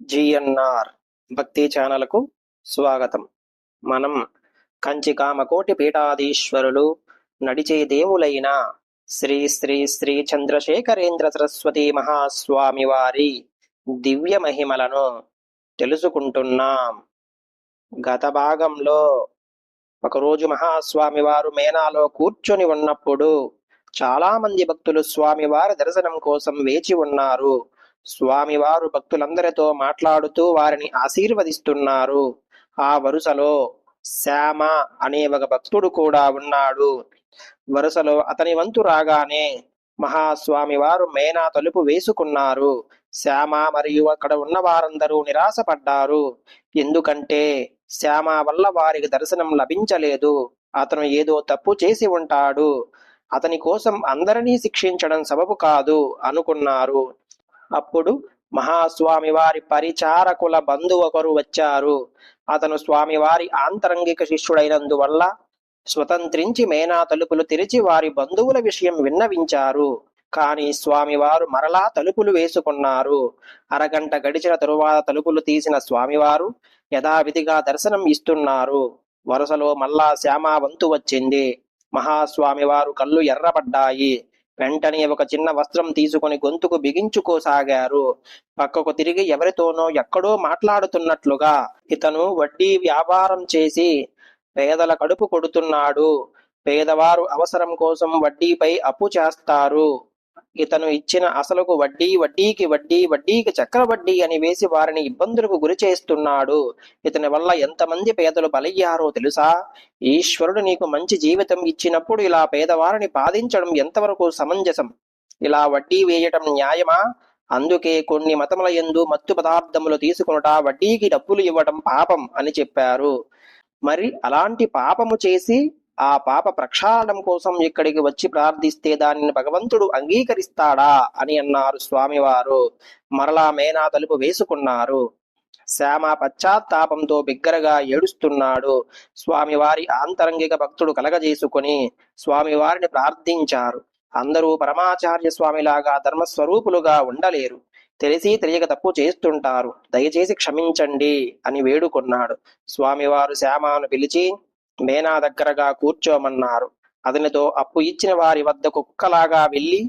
GNR భక్తి ఛానల్కు స్వాగతం. మనం కంచి కామకోటి పీఠాధీశ్వరులు నడిచే దేవులైన శ్రీ శ్రీ శ్రీ చంద్రశేఖరేంద్ర సరస్వతి మహాస్వామి వారి దివ్య మహిమలను తెలుసుకుంటున్నాం. గత భాగంలో ఒకరోజు మహాస్వామి వారు మేనాలో కూర్చొని ఉన్నప్పుడు చాలా మంది భక్తులు స్వామివారి దర్శనం కోసం వేచి ఉన్నారు. స్వామివారు భక్తులందరితో మాట్లాడుతూ వారిని ఆశీర్వదిస్తున్నారు. ఆ వరుసలో శ్యామ అనే ఒక భక్తుడు కూడా ఉన్నాడు. వరుసలో అతని వంతు రాగానే మహాస్వామి వారు మేనా తలుపు వేసుకున్నారు. శ్యామ మరియు అక్కడ ఉన్న వారందరూ నిరాశపడ్డారు. ఎందుకంటే శ్యామ వల్ల వారికి దర్శనం లభించలేదు. అతను ఏదో తప్పు చేసి ఉంటాడు. అతని కోసం అందరినీ శిక్షించడం సబబు కాదు అనుకున్నారు. అప్పుడు మహాస్వామి వారి పరిచారకుల బంధు ఒకరు వచ్చారు. అతను స్వామివారి ఆంతరంగిక శిష్యుడైనందువల్ల స్వతంత్రించి మేనా తలుపులు తెరిచి వారి బంధువుల విషయం విన్నవించారు. కానీ స్వామివారు మరలా తలుపులు వేసుకున్నారు. అరగంట గడిచిన తరువాత తలుపులు తీసిన స్వామివారు యథావిధిగా దర్శనం ఇస్తున్నారు. వరుసలో మళ్ళా శ్యామావంతు వచ్చింది. మహాస్వామివారు కళ్ళు ఎర్రబడ్డాయి. వెంటనే ఒక చిన్న వస్త్రం తీసుకుని గొంతుకు బిగించుకోసాగారు. పక్కకు తిరిగి ఎవరితోనో ఎక్కడో మాట్లాడుతున్నట్లుగా ఇతను వడ్డీ వ్యాపారం చేసి పేదల కడుపు కొడుతున్నాడు. పేదవారు అవసరం కోసం వడ్డీపై అప్పు చేస్తారు. ఇతను ఇచ్చిన అసలుకు వడ్డీ వడ్డీకి వడ్డీ వడ్డీకి చక్రవడ్డీ అని వేసి వారిని ఇబ్బందులకు గురి చేస్తున్నాడు. ఇతని వల్ల ఎంతమంది పేదలు బలయ్యారో తెలుసా? ఈశ్వరుడు నీకు మంచి జీవితం ఇచ్చినప్పుడు ఇలా పేదవారిని బాధించడం ఎంతవరకు సమంజసం? ఇలా వడ్డీ వేయటం న్యాయమా? అందుకే కొన్ని మతముల యందు మత్తు పదార్థములు తీసుకునుట వడ్డీకి డబ్బులు ఇవ్వటం పాపం అని చెప్పారు. మరి అలాంటి పాపము చేసి ఆ పాప ప్రక్షాళనం కోసం ఇక్కడికి వచ్చి ప్రార్థిస్తే దానిని భగవంతుడు అంగీకరిస్తాడా అని అన్నారు స్వామివారు. మరలా మేనా తలుపు వేసుకున్నారు. శ్యామ పశ్చాత్తాపంతో బిగ్గరగా ఏడుస్తున్నాడు. స్వామివారి ఆంతరంగిక భక్తుడు కలగజేసుకుని స్వామివారిని ప్రార్థించారు. అందరూ పరమాచార్య స్వామిలాగా ధర్మస్వరూపులుగా ఉండలేరు. తెలిసి తెలియక తప్పు చేస్తుంటారు. దయచేసి క్షమించండి అని వేడుకున్నాడు. స్వామివారు శ్యామాను పిలిచి మేనా దగ్గరగా కూర్చోమన్నారు. అతనితో అప్పు ఇచ్చిన వారి వద్ద కుక్కలాగా వెళ్ళి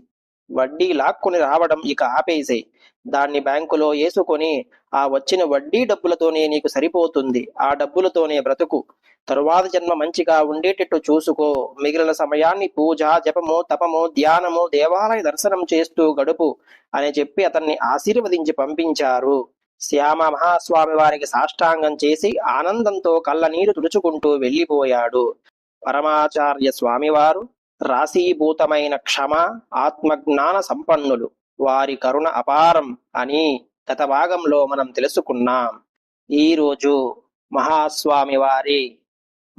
వడ్డీ లాక్కుని రావడం ఇక ఆపేసే. దాన్ని బ్యాంకులో వేసుకొని ఆ వచ్చిన వడ్డీ డబ్బులతోనే నీకు సరిపోతుంది. ఆ డబ్బులతోనే బ్రతుకు. తరువాత జన్మ మంచిగా ఉండేటట్టు చూసుకో. మిగిలిన సమయాన్ని పూజ జపము తపము ధ్యానము దేవాలయ దర్శనం చేస్తూ గడుపు అని చెప్పి అతన్ని ఆశీర్వదించి పంపించారు. శ్యామ మహాస్వామి వారికి సాష్టాంగం చేసి ఆనందంతో కళ్ళనీరు తుడుచుకుంటూ వెళ్ళిపోయాడు. పరమాచార్య స్వామివారు రాశీభూతమైన క్షమ ఆత్మజ్ఞాన సంపన్నులు వారి కరుణ అపారం అని గత భాగంలో మనం తెలుసుకున్నాం. ఈ రోజు మహాస్వామి వారి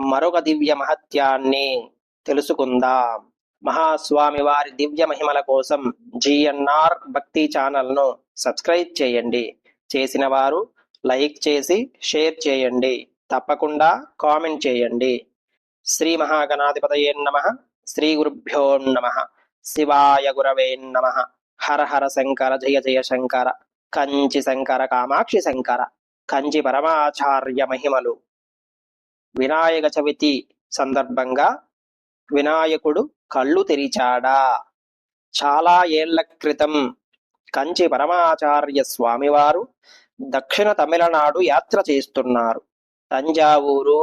మరొక దివ్య మహత్యాన్ని తెలుసుకుందాం. మహాస్వామి వారి దివ్య మహిమల కోసం జిఎన్ఆర్ భక్తి ఛానల్ను సబ్స్క్రైబ్ చేయండి. చేసిన వారు లైక్ చేసి షేర్ చేయండి. తప్పకుండా కామెంట్ చేయండి. శ్రీ మహాగణాధిపతయే నమ. శ్రీ గురుభ్యో నమ. శివాయ గురవే నమ. హర హర శంకర జయ జయ శంకర. కంచి శంకర కామాక్షి శంకర. కంచి పరమాచార్య మహిమలు. వినాయక చవితి సందర్భంగా వినాయకుడు కళ్ళు తెరిచాడా? చాలా ఏళ్ళ క్రితం కంచి పరమాచార్య స్వామివారు దక్షిణ తమిళనాడు యాత్ర చేస్తున్నారు. తంజావూరు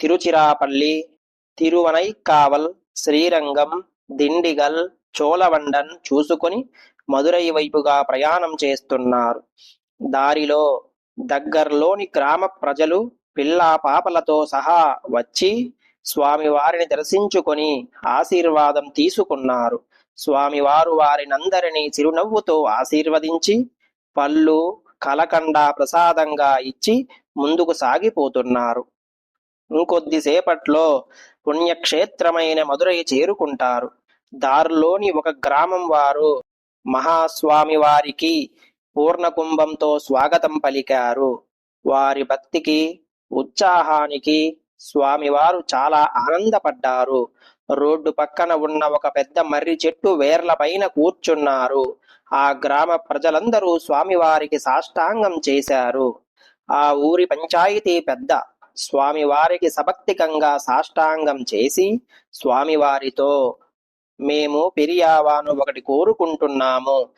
తిరుచిరాపల్లి తిరువనైకావల్ శ్రీరంగం దిండిగల్ చోళవండన్ చూసుకొని మదురై వైపుగా ప్రయాణం చేస్తున్నారు. దారిలో దగ్గరలోని గ్రామ ప్రజలు పిల్ల పాపలతో సహా వచ్చి స్వామివారిని దర్శించుకొని ఆశీర్వాదం తీసుకున్నారు. స్వామివారు వారినందరినీ చిరునవ్వుతో ఆశీర్వదించి పళ్ళు కలకండ ప్రసాదంగా ఇచ్చి ముందుకు సాగిపోతున్నారు. ఇంకొద్దిసేపట్లో పుణ్యక్షేత్రమైన మధురై చేరుకుంటారు. దారిలోని ఒక గ్రామం వారు మహాస్వామి వారికి పూర్ణకుంభంతో స్వాగతం పలికారు. వారి భక్తికి ఉత్సాహానికి స్వామివారు చాలా ఆనందపడ్డారు. రోడ్డు పక్కన ఉన్న ఒక పెద్ద మర్రి చెట్టు వేర్ల పైన కూర్చున్నారు. ఆ గ్రామ ప్రజలందరూ స్వామివారికి సాష్టాంగం చేశారు. ఆ ఊరి పంచాయతీ పెద్ద స్వామివారికి సభక్తికంగా సాష్టాంగం చేసి స్వామివారితో మేము పెరియావాను ఒకటి కోరుకుంటున్నాము.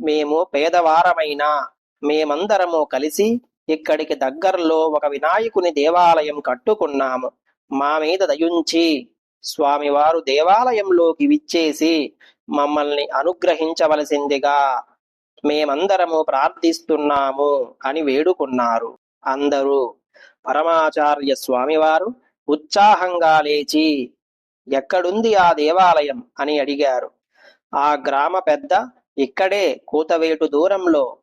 మేము పేదవారమైనా మేమందరము కలిసి ఇక్కడికి దగ్గరలో ఒక వినాయకుని దేవాలయం కట్టుకున్నాము. మా మీద దయుంచి స్వామివారు దేవాలయంలోకి విచ్చేసి మమ్మల్ని అనుగ్రహించవలసిందిగా మేమందరము ప్రార్థిస్తున్నాము అని వేడుకున్నారు. అందరూ పరమాచార్య స్వామివారు ఉత్సాహంగా లేచి ఎక్కడుంది ఆ దేవాలయం? అని అడిగారు. ఆ గ్రామ పెద్ద ఇక్కడే కూతవేటు దూరంలో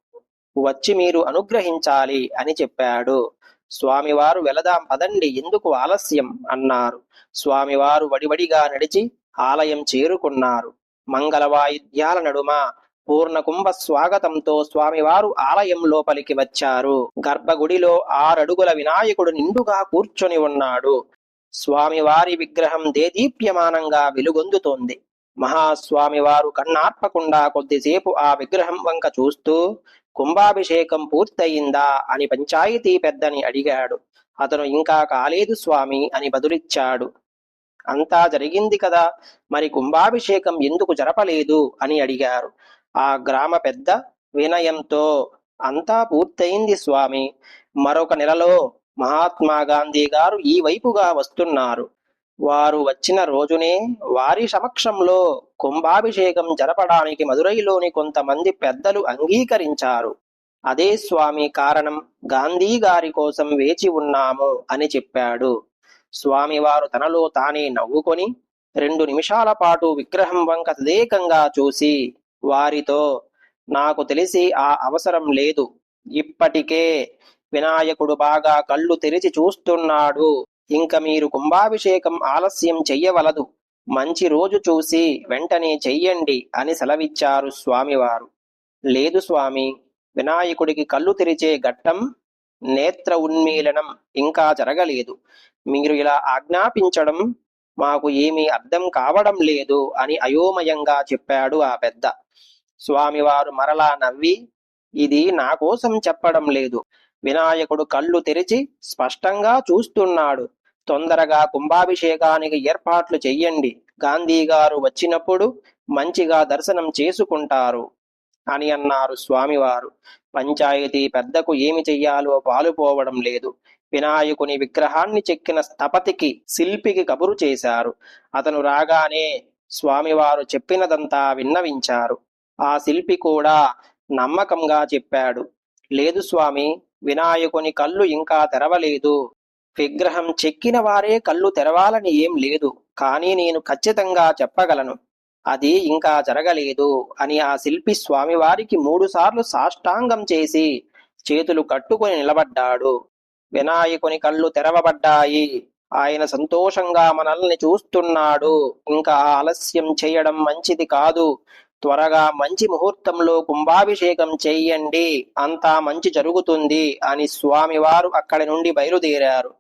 వచ్చి మీరు అనుగ్రహించాలి అని చెప్పాడు. స్వామివారు వెళదాం పదండి ఎందుకు ఆలస్యం? అన్నారు. స్వామివారు వడివడిగా నడిచి ఆలయం చేరుకున్నారు. మంగళ వాయిద్యాల నడుమ పూర్ణ కుంభ స్వాగతంతో స్వామివారు ఆలయం లోపలికి వచ్చారు. గర్భగుడిలో ఆరడుగుల వినాయకుడు నిండుగా కూర్చొని ఉన్నాడు. స్వామివారి విగ్రహం దేదీప్యమానంగా వెలుగొందుతోంది. మహాస్వామివారు కన్నార్పకుండా కొద్దిసేపు ఆ విగ్రహం వంక చూస్తూ కుంభాభిషేకం పూర్తయిందా అని పంచాయతీ పెద్దని అడిగాడు. అతను ఇంకా కాలేదు స్వామి అని బదులిచ్చాడు. అంతా జరిగింది కదా మరి కుంభాభిషేకం ఎందుకు జరపలేదు అని అడిగారు. ఆ గ్రామ పెద్ద వినయంతో అంతా పూర్తయింది స్వామి. మరొక నెలలో మహాత్మా గాంధీ గారు ఈ వైపుగా వస్తున్నారు. వారు వచ్చిన రోజునే వారి సమక్షంలో కుంభాభిషేకం జరపడానికి మదురైలోని కొంతమంది పెద్దలు అంగీకరించారు. అదే స్వామి కారణం గాంధీ గారి కోసం వేచి ఉన్నాము అని చెప్పాడు. స్వామివారు తనలో తానే నవ్వుకొని రెండు నిమిషాల పాటు విగ్రహం వంక తదేకంగా చూసి వారితో నాకు తెలిసి ఆ అవసరం లేదు. ఇప్పటికే వినాయకుడు బాగా కళ్ళు తెరిచి చూస్తున్నాడు. ఇంక మీరు కుంభాభిషేకం ఆలస్యం చెయ్యవలదు. మంచి రోజు చూసి వెంటనే చెయ్యండి అని సెలవిచ్చారు స్వామివారు. లేదు స్వామి వినాయకుడికి కళ్ళు తెరిచే ఘట్టం నేత్ర ఉన్మీలనం ఇంకా జరగలేదు. మీరు ఇలా ఆజ్ఞాపించడం మాకు ఏమీ అర్థం కావడం లేదు అని అయోమయంగా చెప్పాడు ఆ పెద్ద. స్వామివారు మరలా నవ్వి ఇది నా కోసం చెప్పడం లేదు. వినాయకుడు కళ్ళు తెరిచి స్పష్టంగా చూస్తున్నాడు. తొందరగా కుంభాభిషేకానికి ఏర్పాట్లు చెయ్యండి. గాంధీ గారు వచ్చినప్పుడు మంచిగా దర్శనం చేసుకుంటారు అని అన్నారు స్వామివారు. పంచాయతీ పెద్దకు ఏమి చెయ్యాలో పాలుపోవడం లేదు. వినాయకుని విగ్రహాన్ని చెక్కిన స్థపతికి శిల్పికి కబురు చేశారు. అతను రాగానే స్వామివారు చెప్పినదంతా విన్నవించారు. ఆ శిల్పి కూడా నమ్మకంగా చెప్పాడు. లేదు స్వామి వినాయకుని కళ్ళు ఇంకా తెరవలేదు. విగ్రహం చెక్కిన వారే కళ్ళు తెరవాలని ఏం లేదు. కానీ నేను ఖచ్చితంగా చెప్పగలను. అది ఇంకా జరగలేదు అని ఆ శిల్పి స్వామివారికి మూడుసార్లు సాష్టాంగం చేసి చేతులు కట్టుకొని నిలబడ్డాడు. వినాయకుని కళ్ళు తెరవబడ్డాయి. ఆయన సంతోషంగా మనల్ని చూస్తున్నాడు. ఇంకా ఆలస్యం చేయడం మంచిది కాదు. త్వరగా మంచి ముహూర్తంలో కుంభాభిషేకం చెయ్యండి. అంతా మంచి జరుగుతుంది అని స్వామివారు అక్కడి నుండి బయలుదేరారు.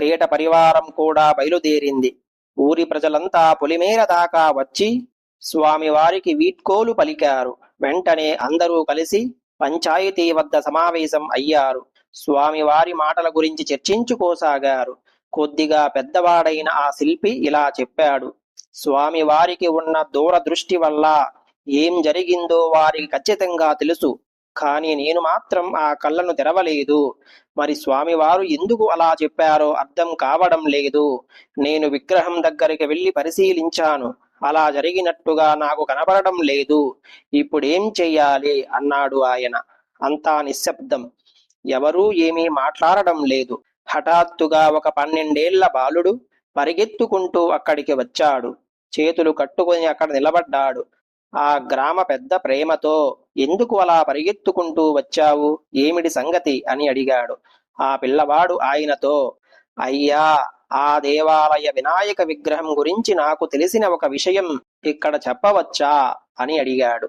పేట పరివారం కూడా బయలుదేరింది. ఊరి ప్రజలంతా పొలిమేర దాకా వచ్చి స్వామివారికి వీడ్కోలు పలికారు. వెంటనే అందరూ కలిసి పంచాయతీ వద్ద సమావేశం అయ్యారు. స్వామివారి మాటల గురించి చర్చించుకోసాగారు. కొద్దిగా పెద్దవాడైన ఆ శిల్పి ఇలా చెప్పాడు. స్వామి వారికి ఉన్న దూరదృష్టి వల్ల ఏం జరిగిందో వారికి ఖచ్చితంగా తెలుసు. కానీ నేను మాత్రం ఆ కళ్ళను తెరవలేదు. మరి స్వామివారు ఎందుకు అలా చెప్పారో అర్థం కావడం లేదు. నేను విగ్రహం దగ్గరికి వెళ్ళి పరిశీలించాను. అలా జరిగినట్టుగా నాకు కనబడడం లేదు. ఇప్పుడేం చెయ్యాలి? అన్నాడు ఆయన. అంతా నిశ్శబ్దం. ఎవరూ ఏమీ మాట్లాడడం లేదు. హఠాత్తుగా ఒక పన్నెండేళ్ళ బాలుడు పరిగెత్తుకుంటూ అక్కడికి వచ్చాడు. చేతులు కట్టుకొని అక్కడ నిలబడ్డాడు. ఆ గ్రామ పెద్ద ప్రేమతో ఎందుకు అలా పరిగెత్తుకుంటూ వచ్చావు? ఏమిటి సంగతి? అని అడిగాడు. ఆ పిల్లవాడు ఆయనతో అయ్యా ఆ దేవాలయ వినాయక విగ్రహం గురించి నాకు తెలిసిన ఒక విషయం ఇక్కడ చెప్పవచ్చా? అని అడిగాడు.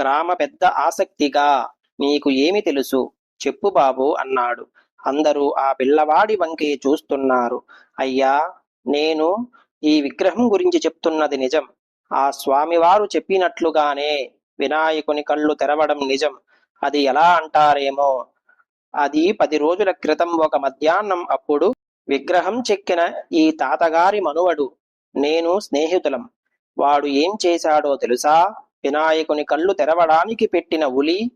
గ్రామ పెద్ద ఆసక్తిగా నీకు ఏమి తెలుసు? చెప్పు బాబు అన్నాడు. అందరూ ఆ పిల్లవాడి వంకే చూస్తున్నారు. అయ్యా నేను ఈ విగ్రహం గురించి చెప్తున్నది నిజం. ఆ స్వామివారు చెప్పినట్లుగానే వినాయకుని కళ్ళు తెరవడం నిజం. అది ఎలా అంటారేమో? అది పది రోజుల క్రితం ఒక మధ్యాహ్నం అప్పుడు విగ్రహం చెక్కిన ఈ తాతగారి మనువడు. నేను స్నేహితులం. వాడు ఏం చేశాడో తెలుసా? వినాయకుని కళ్ళు తెరవడానికి పెట్టిన ఉలి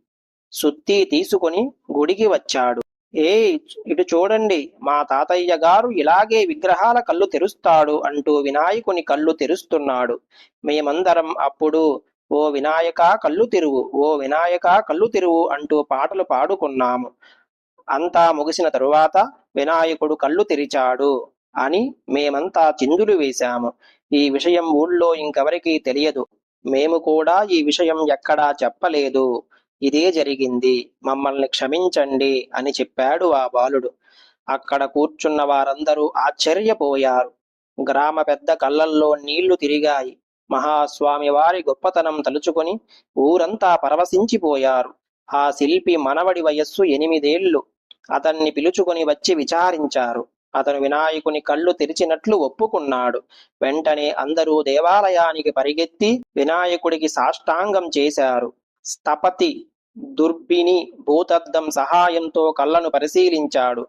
సుత్తి తీసుకుని గుడికి వచ్చాడు. ఏ ఇటు చూడండి మా తాతయ్య గారు ఇలాగే విగ్రహాల కళ్ళు తెరుస్తాడు అంటూ వినాయకుని కళ్ళు తెరుస్తున్నాడు. మేమందరం అప్పుడు ఓ వినాయక కళ్ళు తెరువు ఓ వినాయక కళ్ళు తెరువు అంటూ పాటలు పాడుకున్నాము. అంతా ముగిసిన తరువాత వినాయకుడు కళ్ళు తెరిచాడు అని మేమంతా చిందులు వేశాము. ఈ విషయం ఊళ్ళో ఇంకెవరికీ తెలియదు. మేము కూడా ఈ విషయం ఎక్కడా చెప్పలేదు. ఇదే జరిగింది. మమ్మల్ని క్షమించండి అని చెప్పాడు ఆ బాలుడు. అక్కడ కూర్చున్న వారందరూ ఆశ్చర్యపోయారు. గ్రామ పెద్ద కళ్ళల్లో నీళ్ళు తిరిగాయి. మహాస్వామి వారి గొప్పతనం తలుచుకొని ఊరంతా పరవశించిపోయారు. ఆ శిల్పి మనవడి వయస్సు ఎనిమిదేళ్ళు అతన్ని పిలుచుకొని వచ్చి విచారించారు. అతను వినాయకుని కళ్ళు తెరిచినట్లు ఒప్పుకున్నాడు. వెంటనే అందరూ దేవాలయానికి పరిగెత్తి వినాయకుడికి సాష్టాంగం చేశారు. స్థపతి దుర్బిని భూతద్దం సహాయంతో కళ్ళను పరిశీలించాడు.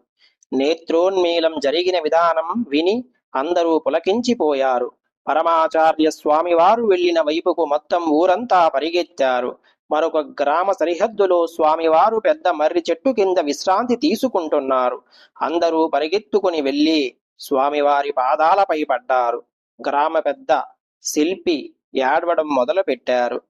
నేత్రోన్మీలం జరిగిన విధానం విని అందరూ పులకించిపోయారు. పరమాచార్య స్వామివారు వెళ్ళిన వైపుకు మొత్తం ఊరంతా పరిగెత్తారు. మరొక గ్రామ సరిహద్దులో స్వామివారు పెద్ద మర్రి చెట్టు కింద విశ్రాంతి తీసుకుంటున్నారు. అందరూ పరిగెత్తుకుని వెళ్ళి స్వామివారి పాదాలపై పడ్డారు. గ్రామ పెద్ద శిల్పి ఏడవడం మొదలు పెట్టారు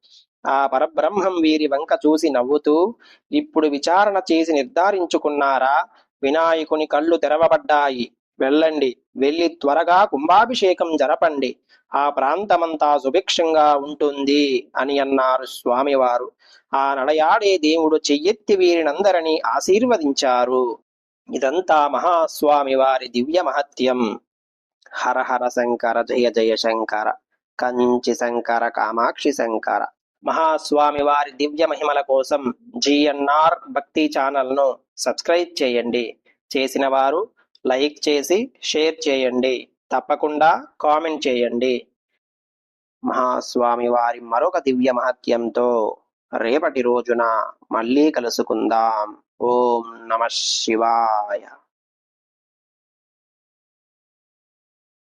ఆ పరబ్రహ్మం వీరి వంక చూసి నవ్వుతూ ఇప్పుడు విచారణ చేసి నిర్ధారించుకున్నారా? వినాయకుని కళ్ళు తెరవబడ్డాయి. వెళ్ళండి. వెళ్ళి త్వరగా కుంభాభిషేకం జరపండి. ఆ ప్రాంతమంతా సుభిక్షంగా ఉంటుంది అని అన్నారు స్వామివారు. ఆ నడయాడే దేవుడు చెయ్యెత్తి వీరినందరినీ ఆశీర్వదించారు. ఇదంతా మహాస్వామి వారి దివ్య మహత్యం. హర హర శంకర జయ జయ శంకర. కంచి శంకర కామాక్షి శంకర. మహాస్వామి వారి దివ్య మహిమల కోసం జిఎన్ఆర్ భక్తి ఛానల్ను సబ్స్క్రైబ్ చేయండి. చేసిన వారు లైక్ చేసి షేర్ చేయండి. తప్పకుండా కామెంట్ చేయండి. మహాస్వామి వారి మరొక దివ్య మహత్యంతో రేపటి రోజున మళ్ళీ కలుసుకుందాం. ఓం నమ శివాయ.